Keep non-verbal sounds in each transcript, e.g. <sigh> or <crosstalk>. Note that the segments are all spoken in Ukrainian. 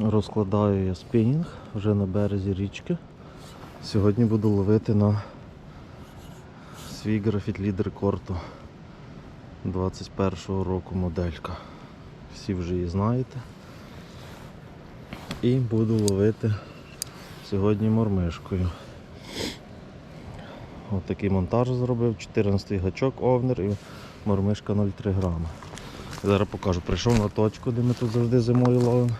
Розкладаю я спінінг вже на березі річки. Сьогодні буду ловити на свій графіт лідер корту 21-го року моделька. Всі вже її знаєте. І буду ловити сьогодні мормишкою. Ось такий монтаж зробив, 14 гачок овнер і мормишка 0,3 грама. Зараз покажу, прийшов на точку, де ми тут завжди зимою ловимо.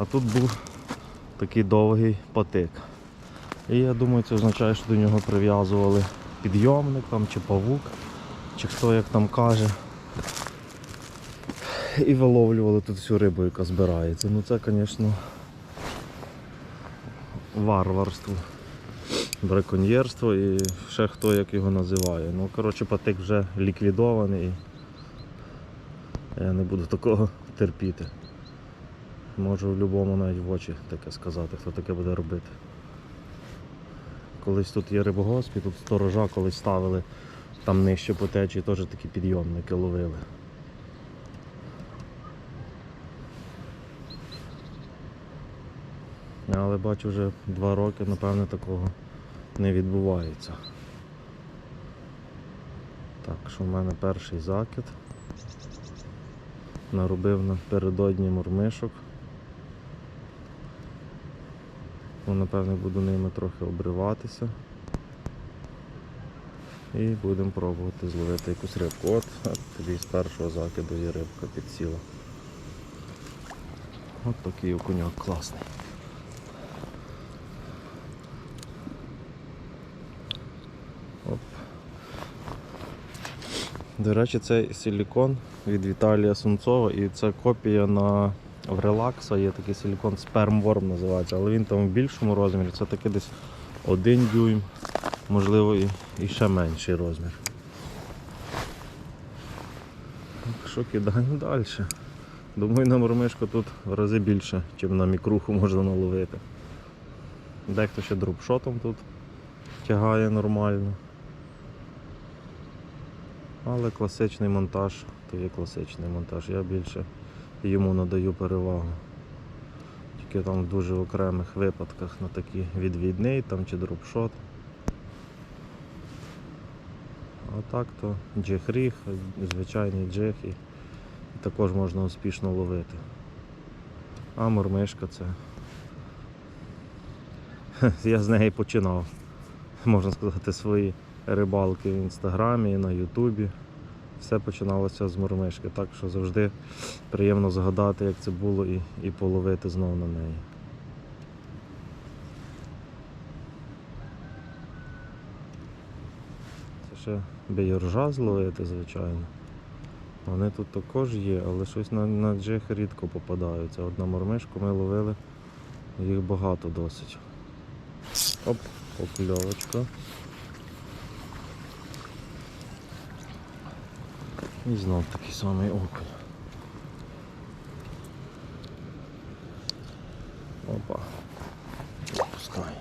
А тут був такий довгий патик. І я думаю, це означає, що до нього прив'язували підйомник там, чи павук, чи хто як там каже. І виловлювали тут всю рибу, яка збирається. Ну це, звісно, варварство, браконьєрство і ще хто як його називає. Ну, коротше, патик вже ліквідований. Я не буду такого терпіти. Можу в будь-якому навіть в очі таке сказати, хто таке буде робити. Колись тут є рибогосп, і тут сторожа колись ставили там нижче по течії, теж такі підйомники ловили. Але бачу вже два роки, напевне, такого не відбувається. Так, що в мене перший закид. Наробив напередодні мурмишок. Ну, напевно, буду ними трохи обриватися. І будемо пробувати зловити якусь рибку. От, тобі з першого закиду є рибка підсіла. От такий окуняк класний. Оп. До речі, це силікон від Віталія Сунцова і це копія на в релакса, є такий силікон спермворм називається, але він там в більшому розмірі, це таки десь один дюйм, можливо і, і ще менший розмір. Так що кидаємо далі. Думаю, на мормишку тут в рази більше, ніж на мікруху можна наловити. Дехто ще дропшотом тут тягає нормально. Але класичний монтаж, то є класичний монтаж. Я більше йому надаю перевагу. Тільки там в дуже окремих випадках на такі відвідний там чи дропшот. А так то джих-ріг, звичайний джих і також можна успішно ловити. А мормишка це. <laughs> Я з неї починав, можна сказати, свої рибалки в інстаграмі, на Ютубі. Все починалося з мормишки, так що завжди приємно згадати, як це було і, і половити знову на неї. Це ще бейоржа зловити, звичайно. Вони тут також є, але щось на, на джих рідко попадаються. Одна мормишку ми ловили, їх багато досить. Оп, покльовочка. І знов такий самий окунь. Опа. Відпускаємо.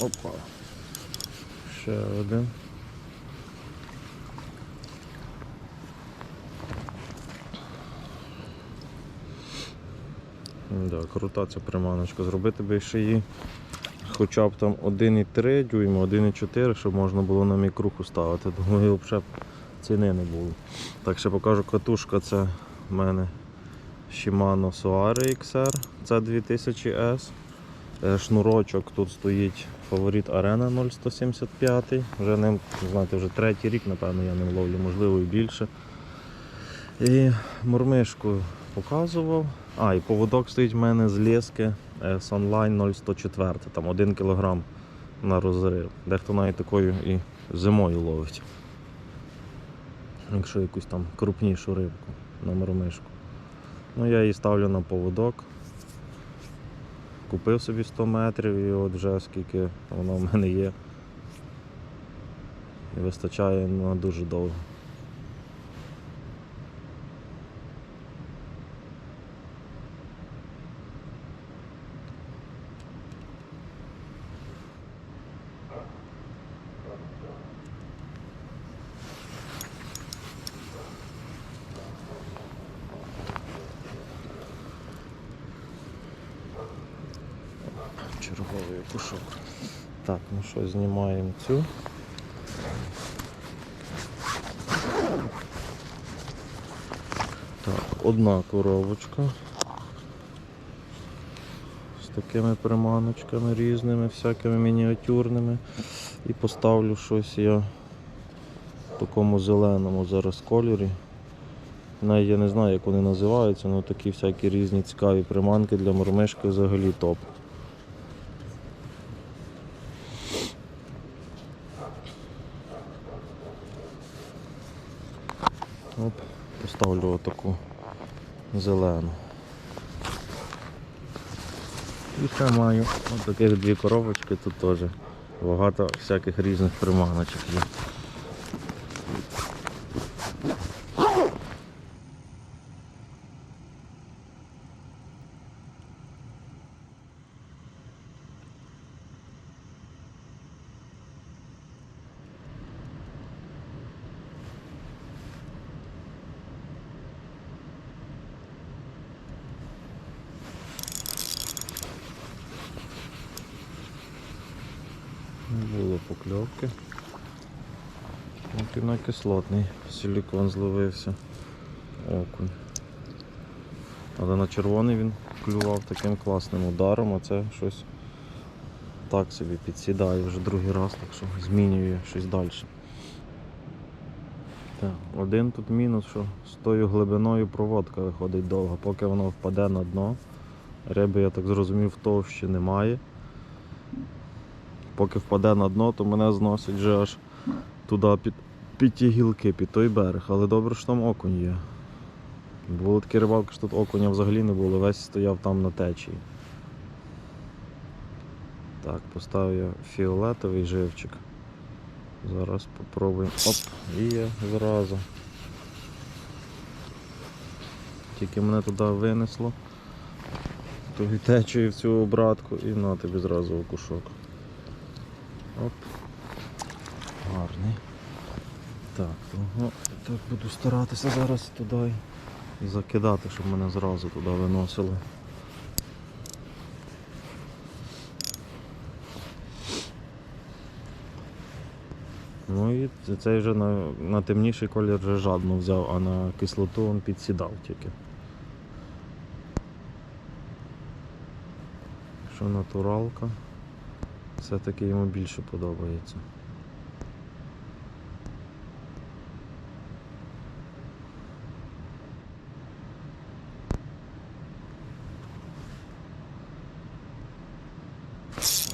Опа. Ще один. Да, крута ця приманочка. Зробити би ще її хоча б там 1,3 дюйма, 1,4, щоб можна було на мікруху ставити. <laughs> Думаю, взагалі ціни не було. Так, ще покажу катушка, це в мене Shimano Soare XR, це 2000S. Е, Шнурочок тут стоїть фаворит Arena 0175. Вже ним, знаєте, вже третій рік, напевно, я ним ловлю, можливо і більше. І мурмишку показував. А, і поводок стоїть в мене з лески Sunline 0104, там 1 кг на розрив. Дехто навіть такою і зимою ловить. Якщо якусь там крупнішу рибку на мормишку. Ну я її ставлю на поводок. Купив собі 100 метрів і от вже скільки воно в мене є. І вистачає на дуже довго. Черговий окушок. Так, ну що, знімаємо цю. Так, одна коробочка. З такими приманочками різними, всякими мініатюрними. І поставлю щось я в такому зеленому зараз кольорі. Навіть я не знаю, як вони називаються, але такі всякі різні цікаві приманки для мормишки взагалі топ. Оп, поставлю отаку зелену. І ще маю ось таких дві коробочки, тут теж багато всяких різних приманочок є. Було покльовки. На кислотний силікон зловився. Окунь. Але на червоний він клював таким класним ударом, а це щось так собі підсідає вже другий раз, так що змінює щось далі. Один тут мінус, що з тою глибиною проводка виходить довго, поки воно впаде на дно. Риби, я так зрозумів, товщі немає поки впаде на дно, то мене зносить вже аж туди під, під ті гілки, під той берег. Але добре, що там окунь є. Були такі рибалки, що тут окуня взагалі не було, весь стояв там на течії. Так, поставив я фіолетовий живчик. Зараз попробуємо. Оп, і є зразу. Тільки мене туди винесло. Тої течії в цю обратку і на тобі зразу окушок. Оп. Гарний. Так, того, так буду старатися зараз туди закидати, щоб мене зразу туди виносило. Ну і цей вже на, на темніший колір вже жадно взяв, а на кислоту він підсідав тільки. Що натуралка. Все-таки йому більше подобається.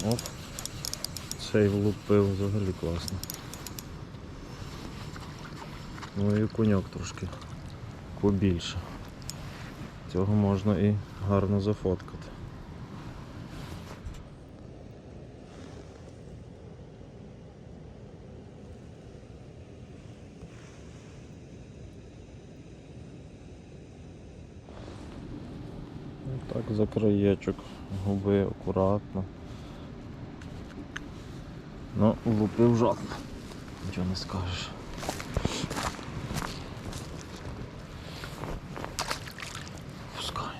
Оп. Цей влупив взагалі класно. Ну і куньок трошки побільше. Цього можна і гарно зафоткати. Ну, Так, за краєчок губи акуратно. Ну, влупив жадно. Нічого не скажеш. Пускай.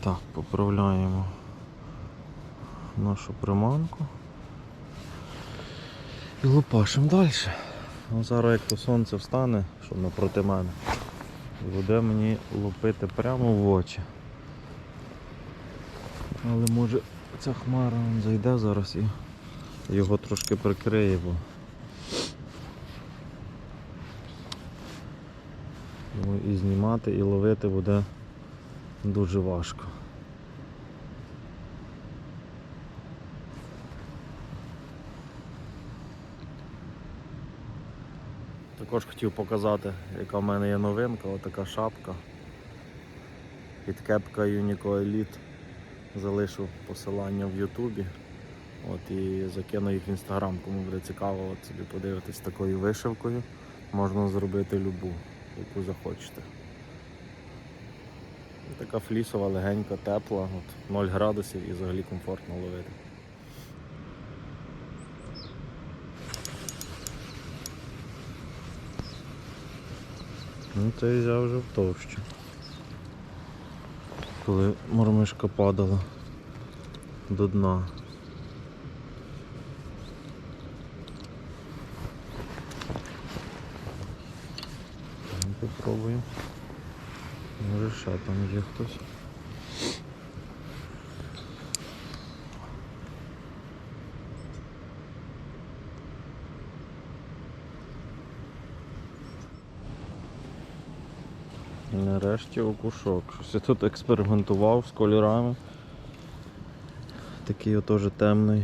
Так, поправляємо нашу приманку. І лупашимо далі. Ну, зараз як то сонце встане, щоб напроти мене. Буде мені лупити прямо в очі. Але може ця хмара зайде зараз і його трошки прикриє, бо і знімати, і ловити буде дуже важко. Також хотів показати, яка в мене є новинка, отака шапка. Під кепка Unico Elite. Залишу посилання в Ютубі. От і закину їх в інстаграм, кому буде цікаво от собі подивитись такою вишивкою. Можна зробити любу, яку захочете. Така флісова, легенька, тепла, от 0 градусів і взагалі комфортно ловити. Ну це взяв вже в товщу. Коли мормишка падала. до дна. Попробуємо. Може ще там є хтось. І Нарешті окушок. Щось я тут експериментував з кольорами. Такий теж темний,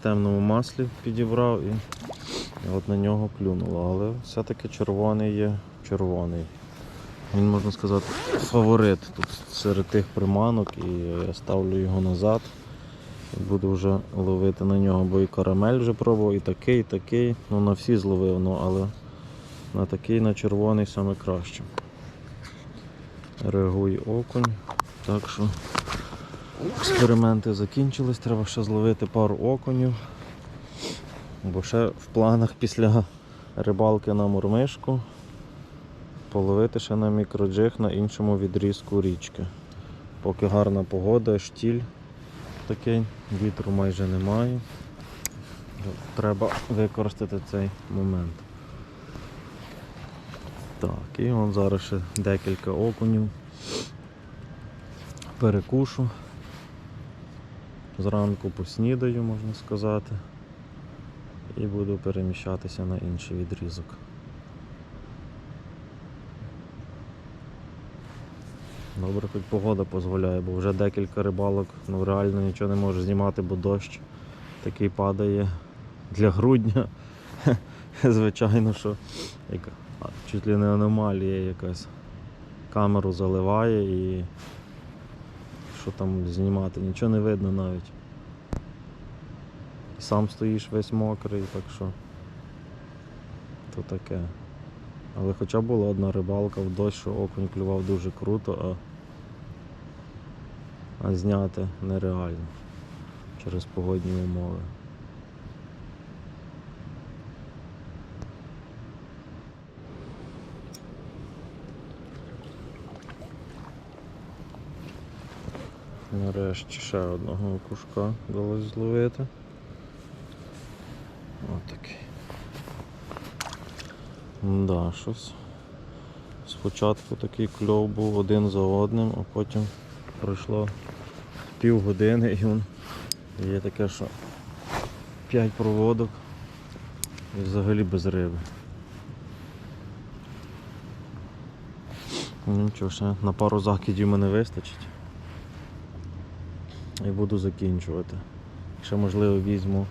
в темному маслі підібрав і от на нього клюнуло. Але все-таки червоний є червоний. Він, можна сказати, фаворит тут серед тих приманок і я ставлю його назад. І буду вже ловити на нього, бо і карамель вже пробував, і такий, і такий. Ну на всі зловив, ну, але на такий, на червоний саме краще. Реагує окунь. Так що експерименти закінчились, треба ще зловити пару окунів. Бо ще в планах після рибалки на мурмишку половити ще на мікроджиг на іншому відрізку річки. Поки гарна погода, штіль такий, вітру майже немає. Треба використати цей момент. Так, і вон зараз ще декілька окунів. Перекушу. Зранку поснідаю, можна сказати. І буду переміщатися на інший відрізок. Добре, хоч погода дозволяє, бо вже декілька рибалок, ну реально нічого не можу знімати, бо дощ такий падає для грудня. <laughs> Звичайно, що чуть ли не аномалія якась. Камеру заливає і що там знімати, нічого не видно навіть. Сам стоїш весь мокрий, так що то таке. Але хоча була одна рибалка в дощ, що окунь клював дуже круто, а, а зняти нереально через погодні умови. Нарешті ще одного окушка вдалося зловити. Отакий. Да, щось. Спочатку такий кльов був один за одним, а потім пройшло півгодини і він є таке, що 5 проводок і взагалі без риби. Нічого, ще на пару закидів мене вистачить. І буду закінчувати. Ще можливо візьму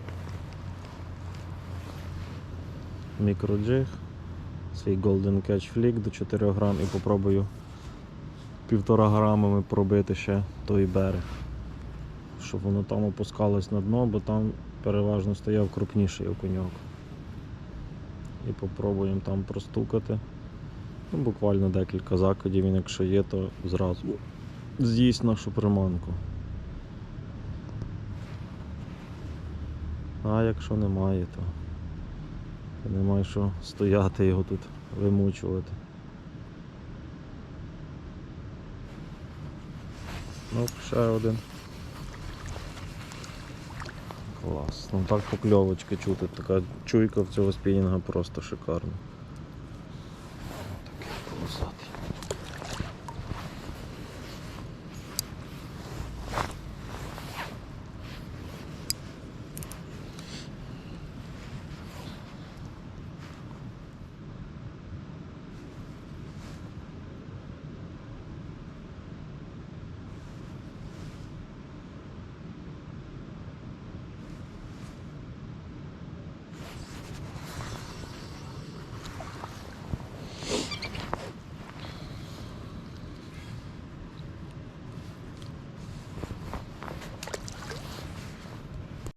мікроджиг, свій Golden Catch Flick до 4 грам і попробую півтора грамами пробити ще той берег, щоб воно там опускалось на дно, бо там переважно стояв крупніший окуньок. І попробуємо там простукати. Ну, буквально декілька закидів, він якщо є, то зразу з'їсть нашу приманку. А якщо немає, то немає що стояти його тут вимучувати. Ну, ще один. Клас. Ну так покльовочки чути. Така чуйка в цього спінінга просто шикарна.